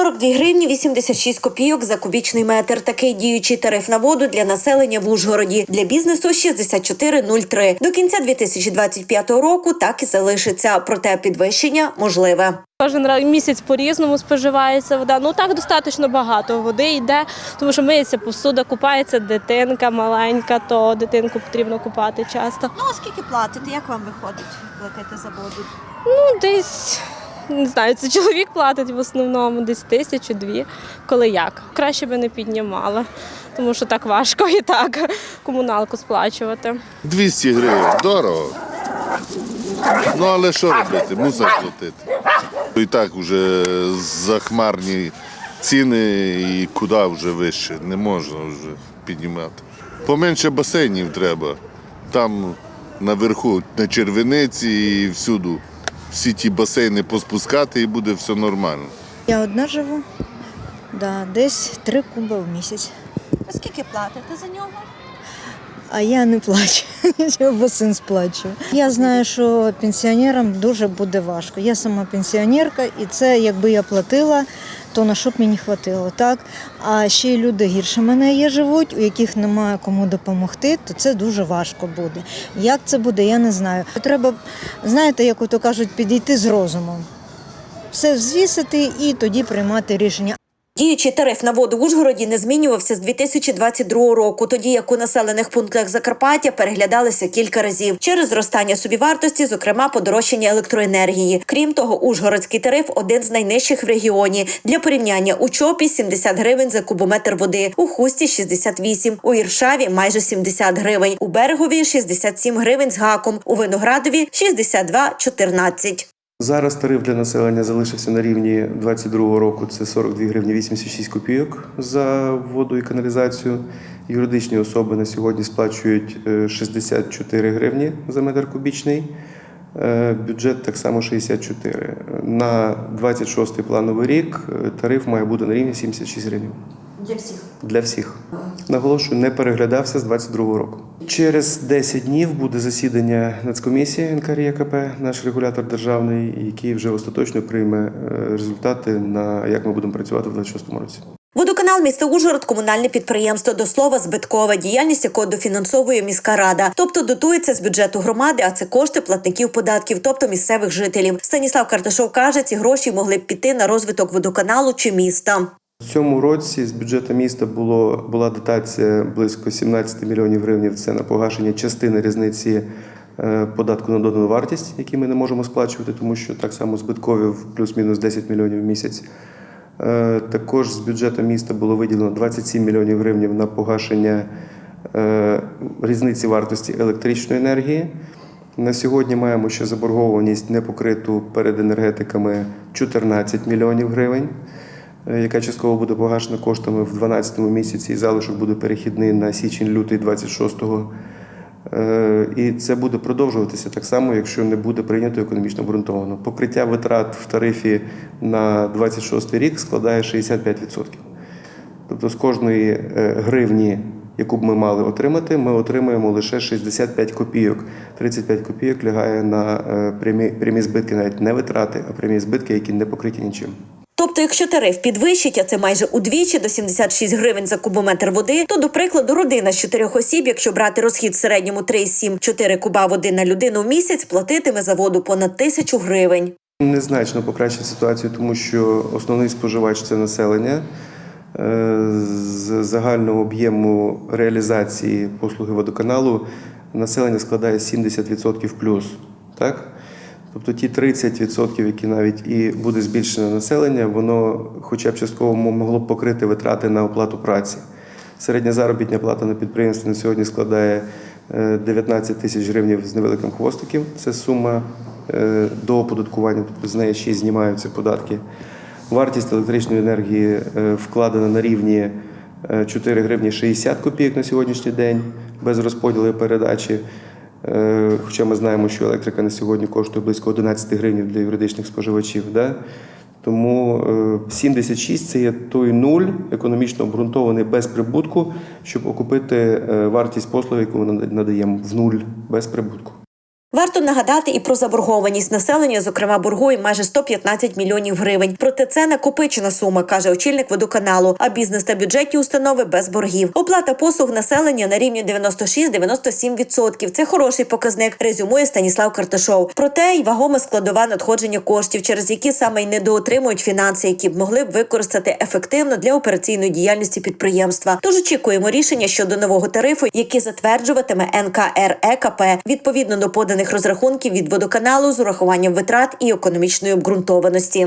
42 гривні 86 копійок за кубічний метр. Такий діючий тариф на воду для населення в Ужгороді. Для бізнесу 64,03. До кінця 2025 року так і залишиться. Проте підвищення можливе. Кожен раз місяць по-різному споживається вода. Ну так достатньо багато води йде, тому що миється посуда, купається дитинка маленька, то дитинку потрібно купати часто. Ну а скільки платите? Як вам виходить платити за воду? Ну, десь не знаю, це чоловік платить в основному, десь тисячу дві, коли як. Краще би не піднімала, тому що так важко і так комуналку сплачувати. 200 гривень, дорого. Ну але що робити? Мусор платити. І так вже захмарні ціни і куди вже вище. Не можна вже піднімати. Поменше басейнів треба. Там наверху на червениці і всюди. Всі ті басейни поспускати і буде все нормально. Я одна живу, да, десь три куби в місяць. А скільки платите за нього? А я не плачу, я басейн сплачую. Я знаю, що пенсіонерам дуже буде важко. Я сама пенсіонерка, і це якби я платила, то на що б мені хватило, так? А ще й люди гірше мене є живуть, у яких немає кому допомогти, то це дуже важко буде. Як це буде, я не знаю. Треба, знаєте, як ото кажуть, підійти з розумом. Все взвісити і тоді приймати рішення. Діючий тариф на воду в Ужгороді не змінювався з 2022 року, тоді як у населених пунктах Закарпаття переглядалися кілька разів через зростання собівартості, зокрема подорожчання електроенергії. Крім того, ужгородський тариф один з найнижчих в регіоні. Для порівняння у Чопі 70 гривень за кубометр води, у Хусті 68, у Іршаві майже 70 гривень, у Берегові 67 гривень з гаком, у Виноградові 62,14. Зараз тариф для населення залишився на рівні 22 року. Це 42 гривні 86 копійок за воду і каналізацію. Юридичні особи на сьогодні сплачують е, 64 гривні за метр кубічний. Е, Бюджет так само 64. На 26 плановий рік е, тариф має бути на рівні 76 гривень. Для всіх. Для всіх. Наголошую, не переглядався з 22 року. Через 10 днів буде засідання Нацкомісії НКРЄКП, наш регулятор державний, який вже остаточно прийме е, результати на як ми будемо працювати в 26 році. Водоканал міста Ужгород комунальне підприємство до слова збиткова діяльність, якого дофінансовує міська рада, тобто дотується з бюджету громади, а це кошти платників податків, тобто місцевих жителів. Станіслав Карташов каже, ці гроші могли б піти на розвиток водоканалу чи міста. В цьому році з бюджету міста було була дотація близько 17 мільйонів гривень. Це на погашення частини різниці е, податку на додану вартість, який ми не можемо сплачувати, тому що так само збиткові в плюс-мінус 10 мільйонів в місяць. Е, Також з бюджету міста було виділено 27 мільйонів гривень на погашення е, різниці вартості електричної енергії. На сьогодні маємо ще заборгованість непокриту перед енергетиками 14 мільйонів гривень, яка частково буде погашена коштами в 12 місяці, і залишок буде перехідний на січень-лютий 26-го. Е, І це буде продовжуватися так само, якщо не буде прийнято економічно обґрунтовано. Покриття витрат в тарифі на 26 рік складає 65%. Тобто з кожної е, гривні, яку б ми мали отримати, ми отримуємо лише 65 копійок. 35 копійок лягає на е, прямі, прямі збитки, навіть не витрати, а прямі збитки, які не покриті нічим. Тобто, якщо тариф підвищить, а це майже удвічі до 76 гривень за кубометр води, то, до прикладу, родина з чотирьох осіб, якщо брати розхід в середньому 3,7-4 куба води на людину в місяць, платитиме за воду понад тисячу гривень. Незначно покращить ситуацію, тому що основний споживач це населення. Е, З загального об'єму реалізації послуги водоканалу населення складає 70% плюс. Так? Тобто ті 30%, які навіть і буде збільшене населення, воно хоча б частково могло б покрити витрати на оплату праці. Середня заробітня плата на підприємстві на сьогодні складає е, 19 тисяч гривень з невеликим хвостиком. Це сума е, до оподаткування, тобто з неї ще й знімаються податки. Вартість електричної енергії е, вкладена на рівні е, 4 гривні 60 копійок на сьогоднішній день без розподілу передачі. Е, Хоча ми знаємо, що електрика на сьогодні коштує близько 11 гривень для юридичних споживачів. Да? Тому е, 76 це є той нуль, економічно обґрунтований без прибутку, щоб окупити е, вартість послуги, яку ми надаємо в нуль без прибутку. Варто нагадати і про заборгованість населення, зокрема боргує майже 115 мільйонів гривень. Проте це накопичена сума, каже очільник водоканалу. А бізнес та бюджетні установи без боргів. Оплата послуг населення на рівні 96-97%. Це хороший показник. Резюмує Станіслав Карташов. Проте й вагома складова надходження коштів, через які саме й недоотримують фінанси, які б могли б використати ефективно для операційної діяльності підприємства. Тож очікуємо рішення щодо нового тарифу, який затверджуватиме НКРЕКП відповідно до поданих розрахунків від водоканалу з урахуванням витрат і економічної обґрунтованості.